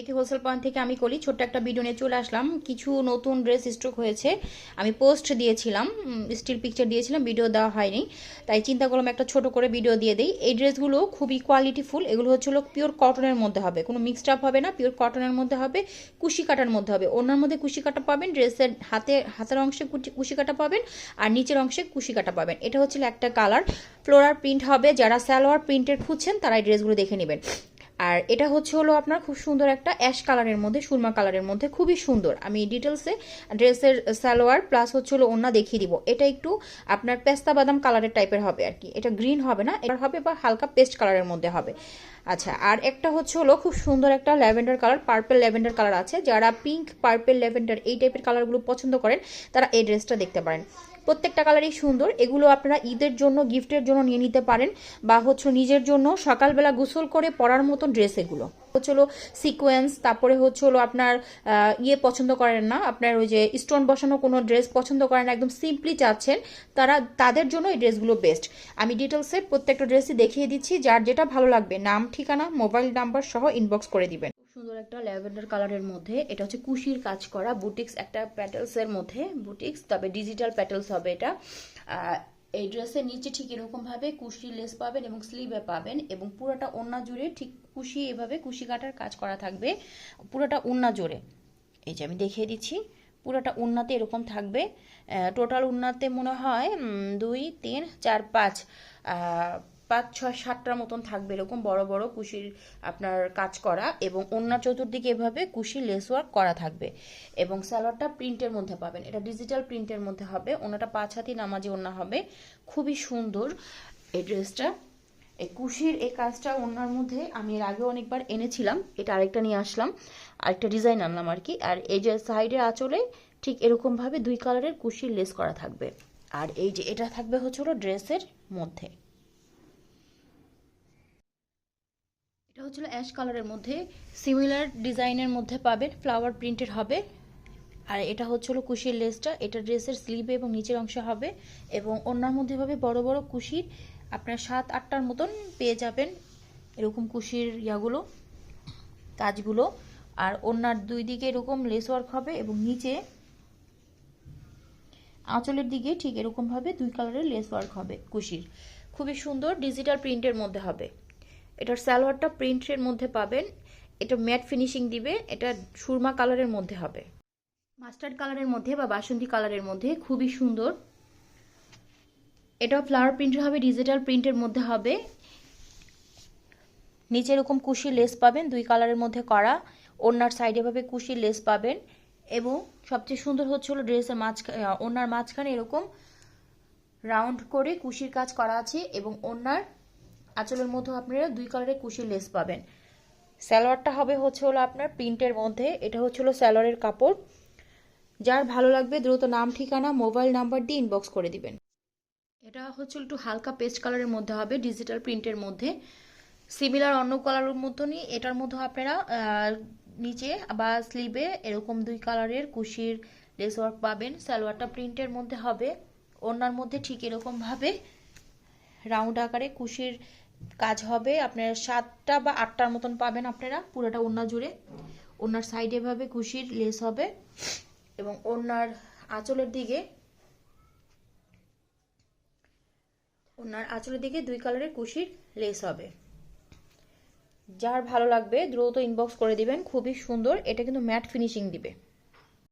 একে wholesale point থেকে আমি করি। ছোট্ট একটা ভিডিও নিয়ে চলে আসলাম। কিছু নতুন ড্রেস স্টক হয়েছে। আমি পোস্ট দিয়েছিলাম স্টিল পিকচার দিয়েছিলাম ভিডিও দেওয়া হয়নি। তাই চিন্তা করলাম একটা ছোট করে ভিডিও দিয়ে দিই। এই ড্রেসগুলো খুবই কোয়ালিটিফুল এগুলো হচ্ছে হলো পিওর কটনের মধ্যে হবে। কোনো মিক্সড আপ হবে না পিওর কটনের মধ্যে হবে, কুশি কাটার মধ্যে হবে। ওনার মধ্যে কুশি কাটা পাবেন ড্রেসের হাতে, হাতের অংশে কুশি কাটা পাবেন, আর নিচের অংশে কুশি কাটা পাবেন। এটা হচ্ছে একটা কালার ফ্লোরার প্রিন্ট হবে। যারা সালোয়ার প্রিন্টের খুঁজছেন, তারা এই ড্রেসগুলো দেখে নেবেন। আর এটা হচ্ছে হলো আপনার খুব সুন্দর একটা অ্যাশ কালারের মধ্যে, সুরমা কালারের মধ্যে, খুবই সুন্দর। আমি ডিটেলসে ড্রেসের সালোয়ার প্লাস হচ্ছে হলো ওন্না দেখিয়ে দিব। এটা একটু আপনার পেস্তা বাদাম কালারের টাইপের হবে আর কি। এটা গ্রিন হবে না, এটা হবে বা হালকা পেস্ট কালারের মধ্যে হবে। আচ্ছা আর একটা হচ্ছে হলো খুব সুন্দর একটা lavender colour purple lavender colour আছে। যারা পিঙ্ক পার্পেল ল্যাভেন্ডার এই টাইপের কালারগুলো পছন্দ করেন, তারা এই ড্রেসটা দেখতে পারেন। প্রত্যেকটা কালারই সুন্দর। এগুলো আপনারা ঈদের জন্য, গিফটের জন্য নিয়ে নিতে পারেন বা হচ্ছে নিজের জন্য সকালবেলা গোসল করে পরার মতন ড্রেস এগুলো। হচ্ছে হলো সিকোয়েন্স তারপরে হচ্ছে হলো আপনার ইয়ে পছন্দ করেন না, আপনার ওই যে স্টোন বসানো কোনো ড্রেস পছন্দ করেন না, একদম সিম্পলি চাচ্ছেন, তারা, তাদের জন্য এই ড্রেসগুলো বেস্ট আমি ডিটেলসে প্রত্যেকটা ড্রেসই দেখিয়ে দিচ্ছি, যার যেটা ভালো লাগবে, নাম, ঠিকানা মোবাইল নাম্বার সহ ইনবক্স করে দিবেন। সুন্দর একটা ল্যাভেন্ডার কালারের মধ্যে। এটা হচ্ছে কুশির কাজ করা বুটিক্স, একটা প্যাটেলসের মধ্যে বুটিক্স, তবে ডিজিটাল প্যাটেলস হবে এটা। এই ড্রেসের নিচে ঠিক এরকম ভাবে কুশি লেস পাবেন এবং স্লিভে পাবেন এবং পুরোটা ওন্না জুড়ে ঠিক কুশি এভাবে কুশি কাটার কাজ করা থাকবে। পুরোটা ওন্না জুড়ে। এই যে আমি দেখিয়ে দিচ্ছি, পুরোটা উন্নাতে এরকম থাকবে। টোটাল উন্নাতে মনে হয় দুই, তিন, চার, পাঁচ। পাঁচ ছয় সাতটার মতন থাকবে এরকম বড় বড় কুশির আপনার কাজ করা এবং ওন্না চতুর্দিকে এভাবে কুশি লেস ওয়ার্ক করা থাকবে। এবং সালোয়ারটা প্রিন্টের মধ্যে পাবেন। এটা ডিজিটাল প্রিন্টের মধ্যে হবে। ওনাটা পাঁচ হাতি নামাজি ওন্না হবে। খুবই সুন্দর এই ড্রেসটা। এই কুশির এই কাজটা ওনার মধ্যে আমি এর আগে অনেকবার এনেছিলাম। এটা আরেকটা নিয়ে আসলাম। আরেকটা ডিজাইন আনলাম আর কি। আর এই যে সাইডের আঁচলে ঠিক এরকমভাবে দুই কালারের কুশির লেস করা থাকবে। আর এই যে এটা থাকবে হচ্ছে ড্রেসের মধ্যে। এটা হচ্ছিল অ্যাশ কালারের মধ্যে। সিমিলার ডিজাইনের মধ্যে পাবেন ফ্লাওয়ার প্রিন্টেড হবে। আর এটা হচ্ছে হলো কুশির লেসটা, এটা ড্রেসের স্লিভে এবং নিচের অংশে হবে। এবং অন্যার মধ্যে হবে বড় বড় কুশির আপনার সাত আটটার মতন পেয়ে যাবেন এরকম কুশির ইয়াগুলো, কাজগুলো। আর অন্যার দুই দিকে এরকম লেস ওয়ার্ক হবে এবং নিচে আঁচলের দিকে ঠিক এরকমভাবে দুই কালারের লেস ওয়ার্ক হবে কুশির। খুবই সুন্দর ডিজিটাল প্রিন্টের মধ্যে হবে। এটার সালোয়ারটা প্রিন্টের মধ্যে পাবেন। এটা ম্যাট ফিনিশিং দিবে। এটা সুরমা কালারের মধ্যে হবে। মাস্টার্ড কালারের মধ্যে বা বাসন্তী কালারের মধ্যে খুবই সুন্দর। এটা ফ্লাওয়ার প্রিন্টের হবে ডিজিটাল প্রিন্টের মধ্যে হবে। নিচে এরকম কুশি লেস পাবেন, দুই কালারের মধ্যে করা। ওনার সাইডে ভাবে কুশি লেস পাবেন। এবং সবচেয়ে সুন্দর হচ্ছে হলো ড্রেসের মাঝখানে ওনার মাঝখানে এরকম রাউন্ড করে কুশির কাজ করা আছে এবং ওনার আঁচলের মধ্যে আপনারা দুই কালারের কুশির লেস পাবেন। স্যালোয়ারটা হবে হচ্ছে হলো আপনার প্রিন্টের মধ্যে, এটা হচ্ছে হলো স্যালোয়ারের কাপড়। যার ভালো লাগবে দ্রুত নাম, ঠিকানা, মোবাইল নাম্বার দিয়ে ইনবক্স করে দিবেন। এটা হচ্ছে একটু হালকা পেস্ট কালারের মধ্যে হবে ডিজিটাল প্রিন্টের মধ্যে। সিমিলার অন্য কালারের মতনই এটার মধ্যে আপনারা নিচে বা স্লিভে এরকম দুই কালারের কুশির লেস ওয়ার্ক পাবেন। সালোয়ারটা প্রিন্টের মধ্যে হবে ওনার মধ্যে ঠিক এরকমভাবে রাউন্ড আকারে কুশির কাজ হবে। আপনারা সাতটা বা আটটার মতন পাবেন আপনারা, পুরোটা ওড়না জুড়ে। ওনার সাইডে ভাবে কুশির লেস হবে এবং ওনার আঁচলের দিকে ওনার আঁচলের দিকে দুই কালারের কুশির লেস হবে। যার ভালো লাগবে দ্রুত ইনবক্স করে দিবেন, খুবই সুন্দর। এটা কিন্তু ম্যাট ফিনিশিং দিবে।